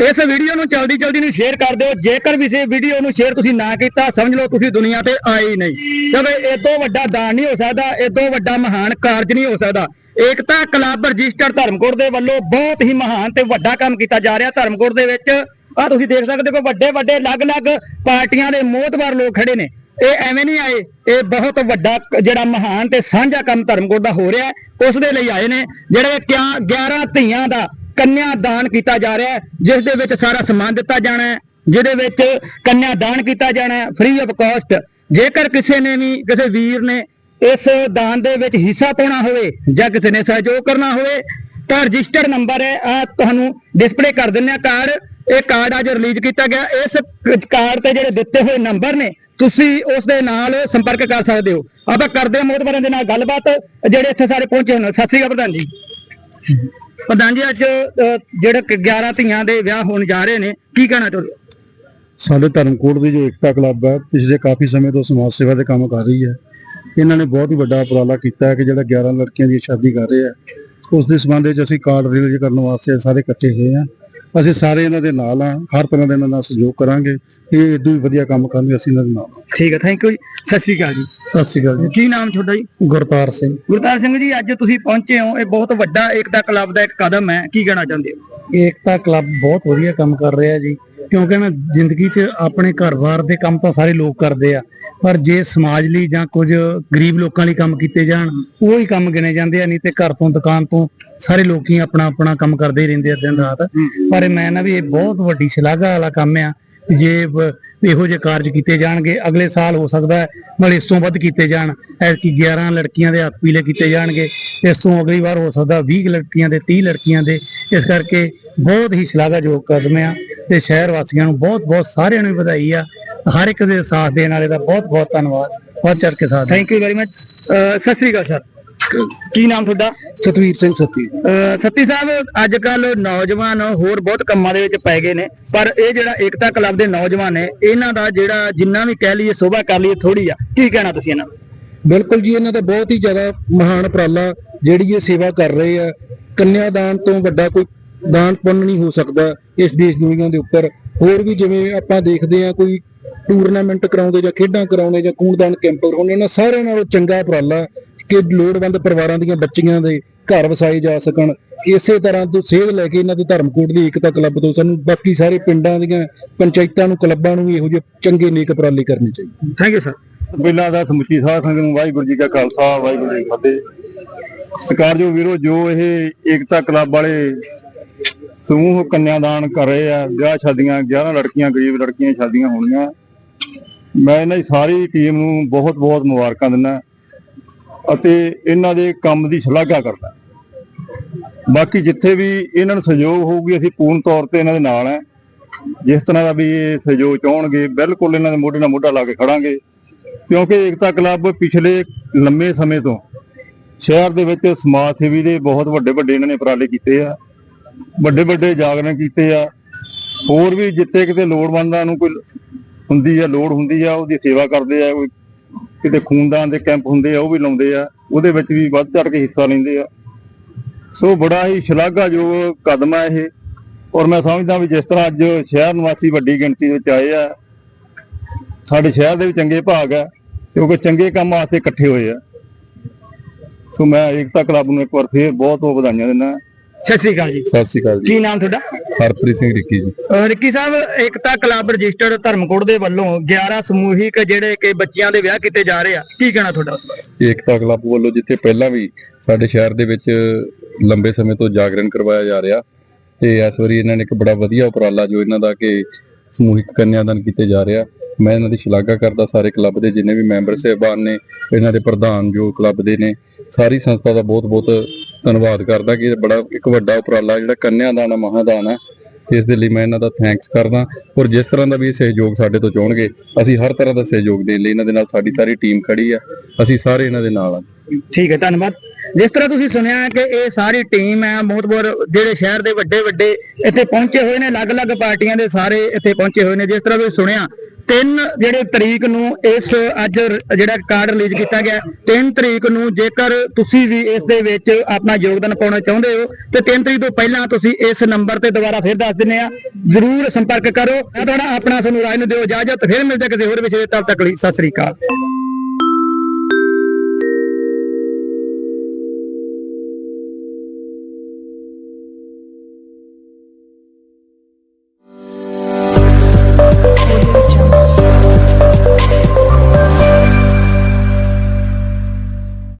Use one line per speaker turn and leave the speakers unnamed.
ਇਸ ਵੀਡੀਓ ਨੂੰ ਜਲਦੀ ਜਲਦੀ ਨੂੰ ਸ਼ੇਅਰ ਕਰ ਦਿਓ। ਜੇਕਰ ਵੀ ਇਸ ਵੀਡੀਓ ਨੂੰ ਸ਼ੇਅਰ ਤੁਸੀਂ ਨਾ ਕੀਤਾ, ਸਮਝ ਲਓ ਤੁਸੀਂ ਦੁਨੀਆ ਤੇ ਆਏ ਹੀ ਨਹੀਂ। ਕਿਉਂਕਿ ਇਹ ਤੋਂ ਵੱਡਾ ਦਾਨ ਨਹੀਂ ਹੋ ਸਕਦਾ ਇਹ ਤੋਂ ਵੱਡਾ ਮਹਾਨ ਕਾਰਜ ਨਹੀਂ ਹੋ ਸਕਦਾ। ਏਕਤਾ ਕਲੱਬ ਰਜਿਸਟਰ ਧਰਮਕੋਟ ਦੇ ਵੱਲੋਂ ਬਹੁਤ ਹੀ ਮਹਾਨ ਤੇ ਵੱਡਾ ਕੰਮ ਕੀਤਾ ਜਾ ਰਿਹਾ ਧਰਮਕੋਟ ਦੇ ਵਿੱਚ। ਆ ਤੁਸੀਂ ਦੇਖ ਸਕਦੇ ਹੋ ਵੱਡੇ ਵੱਡੇ ਅਲੱਗ-ਅਲੱਗ ਪਾਰਟੀਆਂ ਦੇ ਮੋਹਤਵਾਰ ਲੋਕ ਖੜੇ ਨੇ। ਇਹ ਐਵੇਂ ਨਹੀਂ ਆਏ, ਇਹ ਬਹੁਤ ਵੱਡਾ ਜਿਹੜਾ ਮਹਾਨ ਤੇ ਸਾਂਝਾ ਕੰਮ ਧਰਮਕੋਟ ਦਾ ਹੋ ਰਿਹਾ ਹੈ, ਉਸ ਦੇ ਲਈ ਆਏ ਨੇ। ਜਿਹੜੇ ਕਿਆ 11 ਧੀਆਂ ਦਾ ਕੰਨਿਆ ਦਾਨ ਕੀਤਾ ਜਾ ਰਿਹਾ ਹੈ, ਜਿਸ ਦੇ ਵਿੱਚ ਸਾਰਾ ਸਮਾਨ ਦਿੱਤਾ ਜਾਣਾ ਹੈ, ਜਿਹਦੇ ਵਿੱਚ ਕੰਨਿਆ ਦਾਨ ਕੀਤਾ ਜਾਣਾ ਹੈ ਫ੍ਰੀ ਆਫ ਕਾਸਟ ਜੇਕਰ ਕਿਸੇ ਨੇ ਵੀ, ਕਿਸੇ ਵੀਰ ਨੇ ਇਸ ਦਾਨ ਦੇ ਵਿੱਚ ਹਿੱਸਾ ਪਾਉਣਾ ਹੋਵੇ ਜਾਂ ਕਿਸੇ ਨੇ ਸਹਿਯੋਗ ਕਰਨਾ ਹੋਵੇ, ਤਾਂ ਰਜਿਸਟਰਡ ਨੰਬਰ ਹੈ ਆ ਤੁਹਾਨੂੰ ਡਿਸਪਲੇ ਕਰ ਦਿੰਦੇ ਆ ਕਾਰਡ ਇਹ ਕਾਰਡ ਅੱਜ ਰਿਲੀਜ਼ ਕੀਤਾ ਗਿਆ। ਇਸ ਕਾਰਡ ਤੇ ਜਿਹੜੇ ਦਿੱਤੇ ਹੋਏ ਨੰਬਰ ਨੇ, ਤੁਸੀਂ ਉਸ ਦੇ ਨਾਲ ਸੰਪਰਕ ਕਰ ਸਕਦੇ ਹੋ। ਆਪਾਂ ਕਰਦੇ ਹਾਂ ਮੋਹਤਬਰਾਂ ਦੇ ਨਾਲ ਗੱਲਬਾਤ, ਜਿਹੜੇ ਇੱਥੇ ਸਾਰੇ ਪਹੁੰਚੇ ਹੋਣ ਸਤਿ ਸ੍ਰੀ ਅਕਾਲ ਪ੍ਰਧਾਨ ਜੀ। ਪ੍ਰਧਾਨ ਜੀ ਅੱਜ ਅ, 11 ਧੀਆਂ ਦੇ ਵਿਆਹ ਹੋਣ ਜਾ ਰਹੇ ਨੇ ਕੀ ਕਹਿਣਾ ਚਾਹੁੰਦੇ ਹੋ?
ਸਾਡੇ ਧਰਮਕੋਟ ਦੀ ਜੋ ਏਕਤਾ ਕਲੱਬ ਹੈ ਪਿਛਲੇ ਕਾਫੀ ਸਮੇਂ ਤੋਂ ਸਮਾਜ ਸੇਵਾ ਦੇ ਕੰਮ ਕਰ ਰਹੀ ਹੈ। ਇਹਨਾਂ ਨੇ ਬਹੁਤ ਹੀ ਵੱਡਾ ਉਪਰਾਲਾ ਕੀਤਾ ਕਿ ਜਿਹੜਾ 11 ਲੜਕੀਆਂ ਦੀ ਸ਼ਾਦੀ ਕਰ ਰਹੇ ਆ ਉਸ ਦੇ ਸੰਬੰਧ ਵਿੱਚ ਅਸੀਂ ਕਾਰਡ ਰਿਲੀਜ਼ ਕਰਨ ਵਾਸਤੇ ਸਾਰੇ ਇਕੱਠੇ ਹੋਏ ਹਾਂ। ਅਸੀਂ ਸਾਰੇ ਇਹਨਾਂ ਦੇ ਨਾਲ ਹਾਂ ਹਰ ਤਰ੍ਹਾਂ ਦੇ ਇਹਨਾਂ ਨਾਲ ਸਹਿਯੋਗ ਕਰਾਂਗੇ ਇਹ ਇਦੋਂ ਵੀ ਵਧੀਆ ਕੰਮ ਕਰਨਗੇ ਅਸੀਂ ਇਹਨਾਂ ਦੇ ਨਾਲ।
ਠੀਕ ਹੈ ਥੈਂਕ ਯੂ ਜੀ। ਸਤਿ ਸ੍ਰੀ ਅਕਾਲ ਜੀ।
ਸਤਿ ਸ਼੍ਰੀ ਅਕਾਲ ਜੀ।
ਕੀ ਨਾਮ ਤੁਹਾਡਾ ਜੀ?
ਗੁਰਤਾਰ ਸਿੰਘ।
ਗੁਰਤਾਰ ਸਿੰਘ ਜੀ ਅੱਜ ਤੁਸੀਂ ਪਹੁੰਚੇ ਹੋ ਇਹ ਬਹੁਤ ਵੱਡਾ ਏਕਤਾ ਕਲੱਬ ਦਾ ਇੱਕ ਕਦਮ ਹੈ ਕੀ ਕਹਿਣਾ ਚਾਹੁੰਦੇ ਹੋ?
ਏਕਤਾ ਕਲੱਬ ਬਹੁਤ ਵਧੀਆ ਕੰਮ ਕਰ ਰਿਹਾ ਜੀ ਕਿਉਂਕਿ ਨਾ ਜ਼ਿੰਦਗੀ 'ਚ ਆਪਣੇ ਘਰ-ਬਾਰ ਦੇ ਕੰਮ ਤਾਂ ਸਾਰੇ ਲੋਕ ਕਰਦੇ ਆ ਪਰ ਜੇ ਸਮਾਜ ਲਈ ਜਾਂ ਕੁਝ ਗਰੀਬ ਲੋਕਾਂ ਲਈ ਕੰਮ ਕੀਤੇ ਜਾਣ ਉਹ ਹੀ ਕੰਮ ਗਿਣੇ ਜਾਂਦੇ ਆ ਨਹੀਂ ਤੇ ਘਰ ਤੋਂ ਦੁਕਾਨ ਤੋਂ ਸਾਰੇ ਲੋਕੀ ਆਪਣਾ ਆਪਣਾ ਕੰਮ ਕਰਦੇ ਹੀ ਰਹਿੰਦੇ ਆ ਦਿਨ ਰਾਤ। ਪਰ ਮੈਂ ਨਾ ਵੀ ਇਹ ਬਹੁਤ ਵੱਡੀ ਸ਼ਲਾਘਾ ਵਾਲਾ ਕੰਮ ਆ ਜੇ ਇਹੋ ਜਿਹੇ ਕਾਰਜ ਕੀਤੇ ਜਾਣਗੇ ਅਗਲੇ ਸਾਲ ਹੋ ਸਕਦਾ ਹੈ ਮਤਲਬ ਇਸ ਤੋਂ ਵੱਧ ਕੀਤੇ ਜਾਣ। ਐਤਕੀ 11 ਲੜਕੀਆਂ ਦੇ ਹੱਥ ਪੀਲੇ ਕੀਤੇ ਜਾਣਗੇ ਇਸ ਤੋਂ ਅਗਲੀ ਵਾਰ ਹੋ ਸਕਦਾ 20 ਲੜਕੀਆਂ ਦੇ 30 ਲੜਕੀਆਂ ਦੇ। ਇਸ ਕਰਕੇ ਬਹੁਤ ਹੀ ਸ਼ਲਾਘਾਯੋਗ ਕਦਮ ਆ ਤੇ ਸ਼ਹਿਰ ਵਾਸੀਆਂ ਨੂੰ ਬਹੁਤ ਬਹੁਤ ਸਾਰਿਆਂ ਨੂੰ ਵਧਾਈ ਆ। ਹਰ ਇੱਕ ਦੇ ਸਾਥ ਦੇਣ ਵਾਲੇ ਦਾ ਬਹੁਤ ਬਹੁਤ ਧੰਨਵਾਦ। ਬਹੁਤ ਚੜ ਕੇ ਸਾਥ
thank you very much Sat Sri Akal sir. ਕੀ ਨਾਮ ਤੁਹਾਡਾ?
ਸਤਵੀਰ ਸਿੰਘ ਸੱਤੀ।
ਅਹ ਸੱਤੀ ਸਾਹਿਬ ਅੱਜ ਕੱਲ ਨੌਜਵਾਨ ਹੋਰ ਬਹੁਤ ਕੰਮਾਂ ਦੇ ਵਿੱਚ ਪੈ ਗਏ ਨੇ ਪਰ ਇਹ ਜਿਹੜਾ ਏਕਤਾ ਕਲੱਬ ਦੇ ਨੌਜਵਾਨ ਨੇ ਇਹਨਾਂ ਦਾ ਜਿਹੜਾ ਜਿੰਨਾ ਵੀ ਕਹਿ ਲਈਏ ਸੋਭਾ ਕਰ ਲਈਏ ਥੋੜੀ ਆ ਕੀ ਕਹਿਣਾ ਤੁਸੀਂ ਇਹਨਾਂ ਨੂੰ?
ਬਿਲਕੁਲ ਜੀ ਇਹਨਾਂ ਦਾ ਬਹੁਤ ਹੀ ਜ਼ਿਆਦਾ ਮਹਾਨ ਉਪਰਾਲਾ ਜਿਹੜੀ ਇਹ ਸੇਵਾ ਕਰ ਰਹੇ ਆ। ਕੰਨਿਆਦਾਨ ਤੋਂ ਵੱਡਾ ਕੋਈ ਦਾਨ ਪੁੰਨ ਨਹੀਂ ਹੋ ਸਕਦਾ ਇਸ ਦੇਸ਼ ਦੁਨੀਆ ਦੇ ਉੱਪਰ। ਹੋਰ ਵੀ ਜਿਵੇਂ ਆਪਾਂ ਦੇਖਦੇ ਆ ਕੋਈ ਟੂਰਨਾਮੈਂਟ ਕਰਾਉਂਦੇ ਜਾਂ ਖੇਡਾਂ ਕਰਾਉਂਦੇ ਜਾਂ ਖੂਨਦਾਨ ਕੈਂਪ ਕਰਾਉਂਦੇ ਇਹਨਾਂ ਸਾਰਿਆਂ ਨਾਲੋਂ ਚੰਗਾ ਉਪਰਾਲਾ ਕਿ ਲੋੜਵੰਦ ਪਰਿਵਾਰਾਂ ਦੀਆਂ ਬੱਚੀਆਂ ਦੇ ਘਰ ਵਸਾਏ ਜਾ ਸਕਣ। ਇਸੇ ਤਰ੍ਹਾਂ ਤੋਂ ਸੇਧ ਲੈ ਕੇ ਇਹਨਾਂ ਦੇ ਧਰਮਕੋਟ ਦੀ ਏਕਤਾ ਕਲੱਬ ਤੋਂ ਸਾਨੂੰ ਬਾਕੀ ਸਾਰੇ ਪਿੰਡਾਂ ਦੀਆਂ ਪੰਚਾਇਤਾਂ ਨੂੰ ਕਲੱਬਾਂ ਨੂੰ ਵੀ ਇਹੋ ਜਿਹੇ ਚੰਗੇ ਨੇਕ ਉਪਰਾਲੇ ਕਰਨੇ ਚਾਹੀਦੇ।
ਥੈਂਕ ਯੂ ਸਰ
ਪਹਿਲਾਂ ਦਾ ਸਮੁੱਚੀ ਸਾਧ ਸੰਗਤ ਨੂੰ ਵਾਹਿਗੁਰੂ ਜੀ ਕਾ ਖਾਲਸਾ ਵਾਹਿਗੁਰੂ ਜੀ ਕੀ ਫਤਿਹ। ਸਤਿਕਾਰਯੋਗ ਵੀਰੋ ਜੋ ਇਹ ਏਕਤਾ ਕਲੱਬ ਵਾਲੇ ਸਮੂਹ ਕੰਨਿਆਦਾਨ ਕਰ ਰਹੇ ਆ ਵਿਆਹ ਸ਼ਾਦੀਆਂ 11 ਲੜਕੀਆਂ ਗਰੀਬ ਲੜਕੀਆਂ ਦੀਆਂ ਸ਼ਾਦੀਆਂ ਹੋਣੀਆਂ ਮੈਂ ਇਹਨਾਂ ਦੀ ਸਾਰੀ ਟੀਮ ਨੂੰ ਬਹੁਤ ਬਹੁਤ ਮੁਬਾਰਕਾਂ ਦਿੰਦਾ। ਅਤੇ ਇਹਨਾਂ ਦੇ ਕੰਮ ਦੀ ਸ਼ਲਾਘਾ ਕਰਦਾ ਬਾਕੀ ਜਿੱਥੇ ਵੀ ਇਹਨਾਂ ਨੂੰ ਸਹਿਯੋਗ ਹੋਊਗੀ, ਅਸੀਂ ਪੂਰਨ ਤੌਰ ਤੇ ਇਹਨਾਂ ਦੇ ਨਾਲ ਹੈ। ਜਿਸ ਤਰ੍ਹਾਂ ਦਾ ਵੀ ਇਹ ਸਹਿਯੋਗ ਚਾਹਣਗੇ, ਬਿਲਕੁਲ ਇਹਨਾਂ ਦੇ ਮੋਢੇ ਨਾਲ ਮੋਢਾ ਲਾ ਕੇ ਖੜਾਂਗੇ। ਕਿਉਂਕਿ ਏਕਤਾ ਕਲੱਬ ਪਿਛਲੇ ਲੰਮੇ ਸਮੇਂ ਤੋਂ ਸ਼ਹਿਰ ਦੇ ਵਿੱਚ ਸਮਾਜ ਸੇਵੀ ਦੇ ਬਹੁਤ ਵੱਡੇ ਵੱਡੇ ਇਹਨਾਂ ਨੇ ਉਪਰਾਲੇ ਕੀਤੇ ਆ, ਵੱਡੇ ਵੱਡੇ ਜਾਗਰਣ ਕੀਤੇ ਆ। ਹੋਰ ਵੀ ਜਿੱਥੇ ਕਿਤੇ ਲੋੜਵੰਦਾਂ ਨੂੰ ਕੋਈ ਹੁੰਦੀ ਆ, ਲੋੜ ਹੁੰਦੀ ਆ, ਉਹਦੀ ਸੇਵਾ ਕਰਦੇ ਆ, ਕੋਈ ਕਿਤੇ ਖੂਨਦਾਨ ਦੇ ਕੈਂਪ ਹੁੰਦੇ ਆ, ਉਹ ਵੀ ਲਾਉਂਦੇ ਆ, ਉਹਦੇ ਵਿੱਚ ਵੀ ਵੱਧ ਚੜ ਕੇ ਹਿੱਸਾ ਲੈਂਦੇ ਆ। ਸੋ ਬੜਾ ਹੀ ਸ਼ਲਾਘਾਯੋਗ ਕਦਮ ਹੈ ਇਹ, ਔਰ ਮੈਂ ਸਮਝਦਾ ਵੀ ਜਿਸ ਤਰ੍ਹਾਂ ਅੱਜ ਸ਼ਹਿਰ ਨਿਵਾਸੀ ਵੱਡੀ ਗਿਣਤੀ ਵਿੱਚ ਆਏ ਆ, ਸਾਡੇ ਸ਼ਹਿਰ ਦੇ ਵੀ ਚੰਗੇ ਭਾਗ ਆ, ਕਿਉਂਕਿ ਚੰਗੇ ਕੰਮ ਵਾਸਤੇ ਇਕੱਠੇ ਹੋਏ ਆ। ਸੋ ਮੈਂ ਏਕਤਾ ਕਲੱਬ ਨੂੰ ਇੱਕ ਵਾਰ ਫੇਰ ਬਹੁਤ ਬਹੁਤ ਵਧਾਈਆਂ ਦਿੰਦਾ।
ਸਤਿ ਸ੍ਰੀ ਅਕਾਲ ਜੀ।
ਸਤਿ ਸ਼੍ਰੀ ਅਕਾਲ
ਕੀ ਨਾਮ ਤੁਹਾਡਾ?
ਹਰਪ੍ਰੀਤ ਸਿੰਘ ਰਿੱਕੀ ਜੀ।
ਅਹ ਰਿੱਕੀ ਸਾਹਿਬ ਏਕਤਾ ਕਲੱਬ ਰਜਿਸਟਰਡ ਧਰਮਕੋਟ ਦੇ ਵੱਲੋਂ 11 ਸਮੂਹਿਕ ਜਿਹੜੇ ਕਿ ਬੱਚਿਆਂ ਦੇ ਵਿਆਹ ਕੀਤੇ ਜਾ ਰਹੇ ਆ ਕੀ ਕਹਿਣਾ ਤੁਹਾਡਾ? ਉਸ ਬਾਰੇ
ਏਕਤਾ ਕਲੱਬ ਵੱਲੋਂ ਜਿੱਥੇ ਪਹਿਲਾਂ ਵੀ ਸਾਡੇ ਸ਼ਹਿਰ ਦੇ ਵਿੱਚ ਲੰਬੇ ਸਮੇਂ ਤੋਂ ਜਾਗਰਣ ਕਰਵਾਇਆ ਜਾ ਰਿਹਾ ਤੇ ਇਸ ਵਾਰੀ ਇਹਨਾਂ ਨੇ ਇੱਕ ਬੜਾ ਵਧੀਆ ਉਪਰਾਲਾ ਜੋ ਇਹਨਾਂ ਦਾ ਕਿ ਸਮੂਹਿਕ ਕੰਨਿਆਦਾਨ ਕੀਤੇ ਜਾ ਰਿਹਾ। ਮੈਂ ਇਹਨਾਂ ਦੀ ਸ਼ਲਾਘਾ ਕਰਦਾ ਸਾਰੇ ਕਲੱਬ ਦੇ ਜਿੰਨੇ ਵੀ ਮੈਂਬਰ ਸਹਿਬਾਨ ਨੇ ਇਹਨਾਂ ਦੇ ਪ੍ਰਧਾਨ ਜੋ ਕਲੱਬ ਦੇ ਨੇ ਸਾਰੀ ਸੰਸਥਾ ਦਾ ਬਹੁਤ-ਬਹੁਤ ਧੰਨਵਾਦ ਕਰਦਾ ਕਿ ਇਹ ਬੜਾ ਇੱਕ ਵੱਡਾ ਉਪਰਾਲਾ ਜਿਹੜਾ ਕੰਨਿਆਦਾਨ ਆ ਮਹਾਦਾਨ ਹੈ ਇਸ ਦੇ ਲਈ ਮੈਂ ਇਹਨਾਂ ਦਾ ਥੈਂਕਸ ਕਰਦਾ। ਔਰ ਜਿਸ ਤਰ੍ਹਾਂ ਦਾ ਵੀ ਸਹਿਯੋਗ ਸਾਡੇ ਤੋਂ ਚਾਹਣਗੇ, ਅਸੀਂ ਹਰ ਤਰ੍ਹਾਂ ਦਾ ਸਹਿਯੋਗ ਦੇਣ ਲਈ ਇਹਨਾਂ ਦੇ ਨਾਲ ਸਾਡੀ ਸਾਰੀ ਟੀਮ ਖੜੀ ਆ। ਅਸੀਂ ਸਾਰੇ ਇਹਨਾਂ ਦੇ ਨਾਲ ਆ।
ਠੀਕ ਹੈ, ਧੰਨਵਾਦ। ਜਿਸ ਤਰ੍ਹਾਂ ਤੁਸੀਂ ਸੁਣਿਆ ਕਿ ਇਹ ਸਾਰੀ ਟੀਮ ਹੈ, ਬਹੁਤ ਜਿਹੜੇ ਸ਼ਹਿਰ ਦੇ ਵੱਡੇ ਵੱਡੇ ਇੱਥੇ ਪਹੁੰਚੇ ਹੋਏ ਨੇ, ਅਲੱਗ-ਅਲੱਗ ਪਾਰਟੀਆਂ ਦੇ ਸਾਰੇ ਇੱਥੇ ਪਹੁੰਚੇ ਹੋਏ ਨੇ। ਜਿਸ ਤਰ੍ਹਾਂ ਤੁਸੀਂ ਸੁਣਿਆ ਤਿੰਨ ਜਿਹੜੇ ਤਰੀਕ ਨੂੰ ਇਸ ਅੱਜ ਜਿਹੜਾ ਕਾਰਡ ਰਿਲੀਜ਼ ਕੀਤਾ ਗਿਆ, ਤਿੰਨ ਤਰੀਕ ਨੂੰ ਜੇਕਰ ਤੁਸੀਂ ਵੀ ਇਸ ਦੇ ਵਿੱਚ ਆਪਣਾ ਯੋਗਦਾਨ ਪਾਉਣਾ ਚਾਹੁੰਦੇ ਹੋ, ਤੇ ਤਿੰਨ ਤਰੀਕ ਤੋਂ ਪਹਿਲਾਂ ਤੁਸੀਂ ਇਸ ਨੰਬਰ ਤੇ ਦੁਬਾਰਾ ਫਿਰ ਦੱਸ ਦਿੰਨੇ ਆ। ਜਰੂਰ ਸੰਪਰਕ ਕਰੋ। ਮੈਂ ਤੁਹਾਡਾ ਆਪਣਾ ਤੁਹਾਨੂੰ ਰਾਜ ਨੂੰ ਦਿਓ ਇਜਾਜ਼ਤ। ਫਿਰ ਮਿਲਦੇ ਕਿਸੇ ਹੋਰ ਵਿਸ਼ੇ ਤੇ। ਤਦ ਤੱਕ ਲਈ ਸਤਿ ਸ੍ਰੀ ਅਕਾਲ।